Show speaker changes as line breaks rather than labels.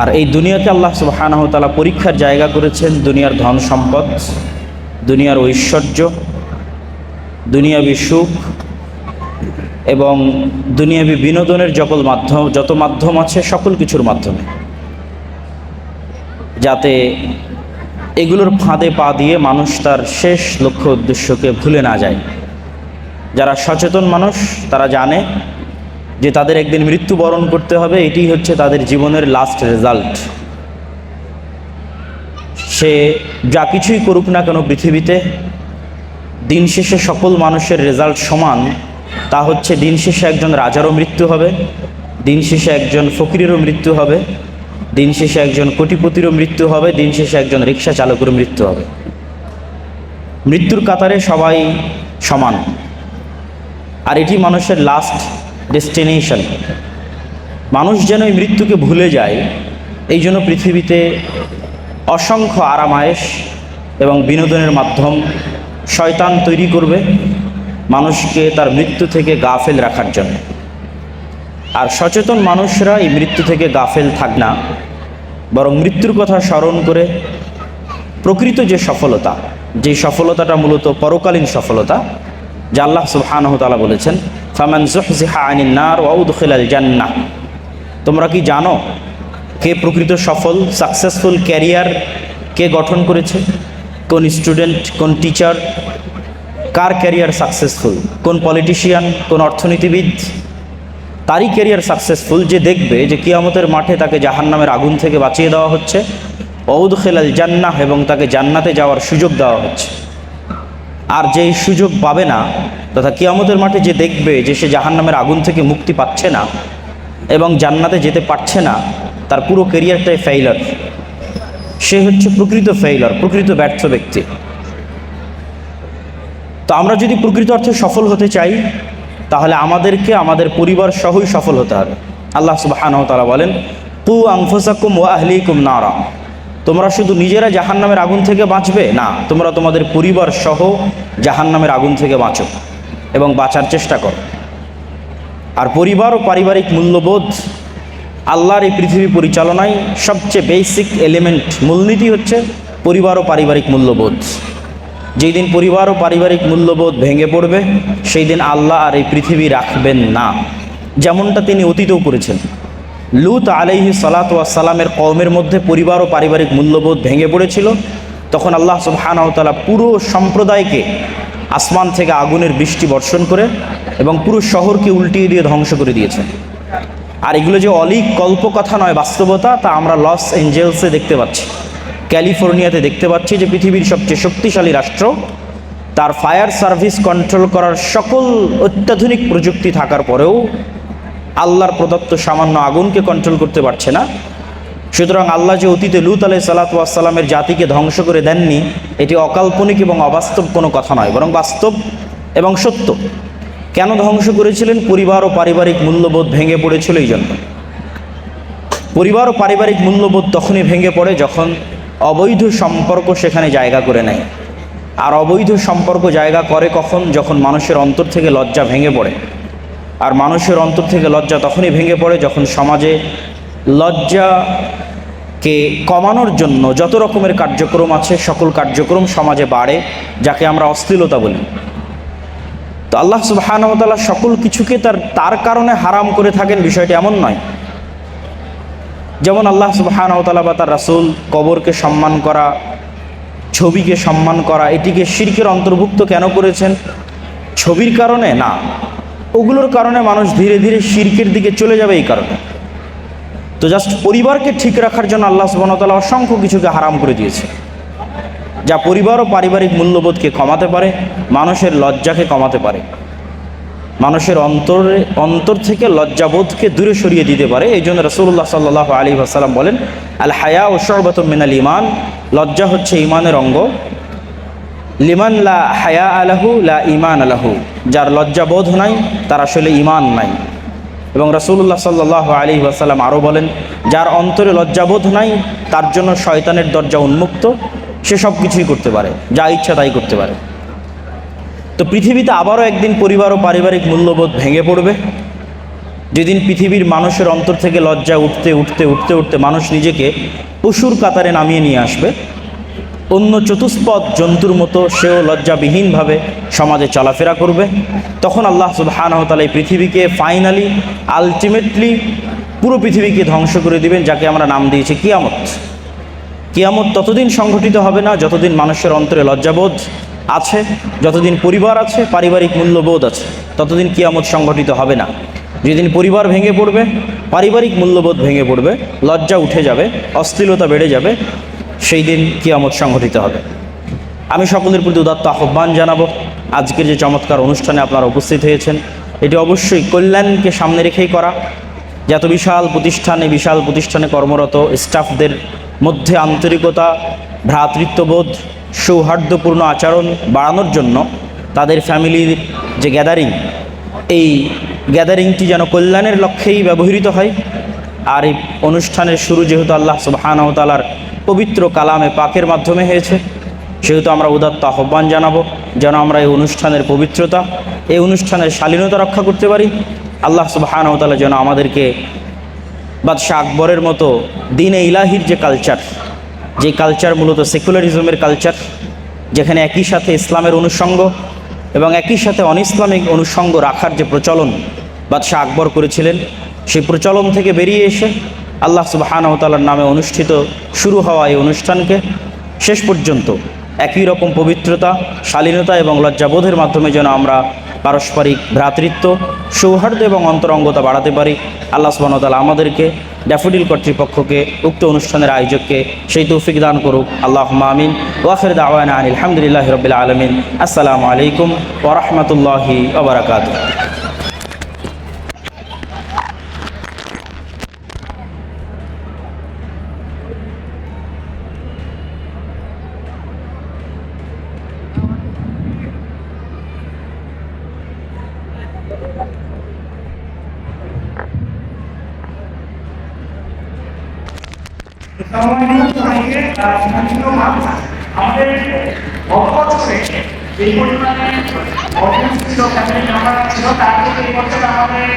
আর এই দুনিয়াকে আল্লাহ সুবাহানহতালা পরীক্ষার জায়গা করেছেন দুনিয়ার ধন সম্পদ, দুনিয়ার ঐশ্বর্য, দুনিয়াবি সুখ এবং দুনিয়াবি বিনোদনের যকল মাধ্যম, যত মাধ্যম আছে সকল কিছুর মাধ্যমে। যাতে এগুলোর ফাঁদে পা দিয়ে মানুষ তার শেষ লক্ষ্য উদ্দেশ্যকে ভুলে না যায়। যারা সচেতন মানুষ, তারা জানে যে তাদের একদিন মৃত্যুবরণ করতে হবে এটি হচ্ছে তাদের জীবনের লাস্ট রেজাল্ট সে যা কিছুই করুক না কেন পৃথিবীতে, দিন শেষে সকল মানুষের রেজাল্ট সমান, তা হচ্ছে দিন শেষে একজন রাজারও মৃত্যু হবে, দিন শেষে একজন ফকিরেরও মৃত্যু হবে, দিন শেষে একজন কোটিপতিরও মৃত্যু হবে, দিন শেষে একজন রিক্সা চালকেরও মৃত্যু হবে। মৃত্যুর কাতারে সবাই সমান। আর এটি মানুষের লাস্ট ডেস্টিনেশন। মানুষ যেন এই মৃত্যুকে ভুলে যায়, এই জন্য পৃথিবীতে অসংখ্য আরামায়েশ এবং বিনোদনের মাধ্যম শয়তান তৈরি করবে মানুষকে তার মৃত্যু থেকে গাফেল রাখার জন্য। আর সচেতন মানুষরা এই মৃত্যু থেকে গাফেল থাক না, বরং মৃত্যুর কথা স্মরণ করে প্রকৃত যে সফলতা, যে সফলতাটা মূলত পরকালীন সফলতা, যা আল্লাহ সুবহানহতালা বলেছেন ফামান জুহজিহা আনিন নার ওয়াউদখিলাল জান্নাহ। তোমরা কি জানো কে প্রকৃত সফল সাকসেসফুল ক্যারিয়ার কে গঠন করেছে? কোন স্টুডেন্ট কোন টিচার কার ক্যারিয়ার সাকসেসফুল কোন পলিটিশিয়ান কোন অর্থনীতিবিদ? তারই ক্যারিয়ার সাকসেসফুল যে দেখবে যে কিয়ামতের মাঠে তাকে জাহান্নামের আগুন থেকে বাঁচিয়ে দেওয়া হচ্ছে ঔদ খেলাল জান্নাহ এবং তাকে জান্নাতে যাওয়ার সুযোগ দেওয়া হচ্ছে। আর যেই সুযোগ পাবে না তথা কিয়ামতের মাঠে যে দেখবে যে সে জাহান্নামের আগুন থেকে মুক্তি পাচ্ছে না এবং জান্নাতে যেতে পারছে না, তার পুরো কেরিয়ারটাই ফেইলার সে হচ্ছে প্রকৃত ফেইলার প্রকৃত ব্যর্থ ব্যক্তি। তো আমরা যদি প্রকৃত অর্থে সফল হতে চাই, তাহলে আমাদেরকে আমাদের পরিবার সহই সফল হতে হবে। আল্লাহ সুবাহানতালা বলেন কু আংফসাকুম ও আহলিকুম নারা। তোমরা শুধু নিজেরা জাহান্নামের আগুন থেকে বাঁচবে? না, তোমরা তোমাদের পরিবার সহ জাহান্নামের আগুন থেকে বাঁচো। এবং বাঁচার চেষ্টা করো। আর পরিবার ও পারিবারিক মূল্যবোধ আল্লাহর এই পৃথিবী পরিচালনায় সবচেয়ে বেসিক এলিমেন্ট মূলনীতি হচ্ছে পরিবার ও পারিবারিক মূল্যবোধ। যেই দিন পরিবার ও পারিবারিক মূল্যবোধ ভেঙে পড়বে, সেই দিন আল্লাহ আর এই পৃথিবী রাখবেন না। যেমনটা তিনি অতীতেও করেছেন। লুত আলাইহি সালাত সালামের কওমের মধ্যে পরিবার ও পারিবারিক মূল্যবোধ ভেঙে পড়েছিল। তখন আল্লাহ সুবহানাহতালা পুরো সম্প্রদায়কে আসমান থেকে আগুনের বৃষ্টি বর্ষণ করে এবং পুরো শহরকে উল্টিয়ে দিয়ে ধ্বংস করে দিয়েছে। আর এগুলো যে অলিক কল্পকথা নয়, বাস্তবতা, তা আমরা লস এঞ্জেলসে দেখতে পাচ্ছি। ক্যালিফোর্নিয়াতে দেখতে পাচ্ছি যে পৃথিবীর সবচেয়ে শক্তিশালী রাষ্ট্র, তার ফায়ার সার্ভিস কন্ট্রোল করার সকল অত্যাধুনিক প্রযুক্তি থাকার পরেও আল্লাহর প্রদত্ত সামান্য আগুনকে কন্ট্রোল করতে পারছে না। সুতরাং আল্লাহ যে অতীতে লুত আলাই সালাতামের জাতিকে ধ্বংস করে দেননি, এটি অকাল্পনিক এবং অবাস্তব কোনো কথা নয়, বরং বাস্তব এবং সত্য। কেন ধ্বংস করেছিলেন? পরিবার ও পারিবারিক মূল্যবোধ ভেঙে পড়েছিল এই জন্য। পরিবার ও পারিবারিক মূল্যবোধ তখনই ভেঙে পড়ে যখন অবৈধ সম্পর্ক সেখানে জায়গা করে নেয়। আর অবৈধ সম্পর্ক জায়গা করে কখন? যখন মানুষের অন্তর থেকে লজ্জা ভেঙে পড়ে। আর মানুষের অন্তর থেকে লজ্জা তখনই ভেঙে পড়ে যখন সমাজে লজ্জাকে কমানোর জন্য যত রকমের কার্যক্রম আছে, সকল কার্যক্রম সমাজে বাড়ে, যাকে আমরা অশ্লীলতা বলি। তো আল্লাহ সুবাহানতালা সকল কিছুকে তার তার কারণে হারাম করে থাকেন, বিষয়টি এমন নয়। যেমন আল্লাহ সুবাহানতালা বা তার রাসুল কবরকে সম্মান করা, ছবিকে সম্মান করা, এটিকে শিরকের অন্তর্ভুক্ত কেন করেছেন? ছবির কারণে? না। ওগুলোর কারণে মানুষ ধীরে ধীরে শিরকের দিকে চলে যাবে এই কারণে। তো জাস্ট পরিবারকে ঠিক রাখার জন্য আল্লাহ সুবাহতাল্লাহ অসংখ্য কিছুকে হারাম করে দিয়েছে। যা পরিবার ও পারিবারিক মূল্যবোধকে কমাতে পারে, মানুষের লজ্জাকে কমাতে পারে। মানুষের অন্তরে, অন্তর থেকে লজ্জাবোধকে দূরে সরিয়ে দিতে পারে। এই জন্য রসুল্লাহ সাল্লাহ আলী আসাল্লাম বলেন আল হায়া ও শরবত মিনাল ইমান লজ্জা হচ্ছে ইমানের অঙ্গ। লিমান লা হায়া আলাহু, লা ইমান আলাহু। যার লজ্জাবোধ নাই, তার আসলে ইমান নাই। এবং রসুল্লাহ সাল্লাহ আলী আসাল্লাম আরও বলেন, যার অন্তরে লজ্জাবোধ নাই, তার জন্য শয়তানের দরজা উন্মুক্ত, সে সব কিছুই করতে পারে, যা ইচ্ছা তাই করতে পারে। তো পৃথিবীতে আবারও একদিন পরিবার ও পারিবারিক মূল্যবোধ ভেঙে পড়বে। যেদিন পৃথিবীর মানুষের অন্তর থেকে লজ্জা উঠতে উঠতে উঠতে উঠতে মানুষ নিজেকে পশুর কাতারে নামিয়ে নিয়ে আসবে অন্য চতুষ্পদ জন্তুর মতো সেও লজ্জাবিহীনভাবে সমাজে চলাফেরা করবে। তখন আল্লাহ সুবাহানহতালা এই পৃথিবীকে ফাইনালি আলটিমেটলি পুরো পৃথিবীকে ধ্বংস করে দিবেন, যাকে আমরা নাম দিয়েছি কিয়ামত। কিয়ামত ততদিন সংঘটিত হবে না যতদিন মানুষের অন্তরে লজ্জাবোধ আছে, যতদিন পরিবার আছে, পারিবারিক মূল্যবোধ আছে, ততদিন কিয়ামত সংঘটিত হবে না। যেদিন পরিবার ভেঙে পড়বে, পারিবারিক মূল্যবোধ ভেঙে পড়বে, লজ্জা উঠে যাবে, অশ্লীলতা বেড়ে যাবে সেই দিন কিয়ামত সংঘটিত হবে। আমি সকলের প্রতি উদাত্ত আহ্বান জানাব। আজকের যে চমৎকার অনুষ্ঠানে আপনারা উপস্থিত হয়েছেন, এটি অবশ্যই কল্যাণকে সামনে রেখেই করা। যে এত বিশাল প্রতিষ্ঠানে বিশাল প্রতিষ্ঠানে কর্মরত স্টাফদের মধ্যে আন্তরিকতা, ভ্রাতৃত্ববোধ, সৌহার্দ্যপূর্ণ আচরণ বাড়ানোর জন্য তাদের ফ্যামিলির যে গ্যাদারিং, এই গ্যাদারিংটি যেন কল্যাণের লক্ষ্যেই ব্যবহৃত হয়। আর এই অনুষ্ঠানের শুরু যেহেতু আল্লাহ সুবাহানতালার পবিত্র কালামে পাকের মাধ্যমে হয়েছে। সেহেতু আমরা উদাত্ত আহ্বান জানাব, যেন আমরা এই অনুষ্ঠানের পবিত্রতা, এই অনুষ্ঠানের শালীনতা রক্ষা করতে পারি। আল্লাহ সুবাহানতালা যেন আমাদেরকে বাদশাহ আকবরের মতো দিনে ইলাহির যে কালচার যে কালচার মূলত সেকুলারিজমের কালচার যেখানে একই সাথে ইসলামের অনুষঙ্গ এবং একই সাথে অনিসলামিক অনুষঙ্গ রাখার যে প্রচলন বাদশাহ আকবর করেছিলেন, সেই প্রচলন থেকে বেরিয়ে এসে আল্লাহ সুবাহানহতালার নামে অনুষ্ঠিত শুরু হওয়া এই অনুষ্ঠানকে শেষ পর্যন্ত একই রকম পবিত্রতা, শালীনতা এবং লজ্জাবোধের মাধ্যমে যেন আমরা পারস্পরিক ভ্রাতৃত্ব, সৌহার্দ্য এবং অন্তরঙ্গতা বাড়াতে পারি, আল্লাহ সুবাহতালা আমাদেরকে, ড্যাফোডিল কর্তৃপক্ষকে, উক্ত অনুষ্ঠানের আয়োজককে সেই তৌফিক দান করুক। আল্লাহ মামিন ওয়াফির দাওয়ান আলহামদুলিল্লাহ রবিল আলমিন। আসসালামু আলাইকুম ওরহমতুল্লাহি ওবরাকাত
আমাদের বছরে যে পরিমাণে অডিয়েন্স ছিল ফ্যামিলি মেম্বার ছিল তার থেকে আমাদের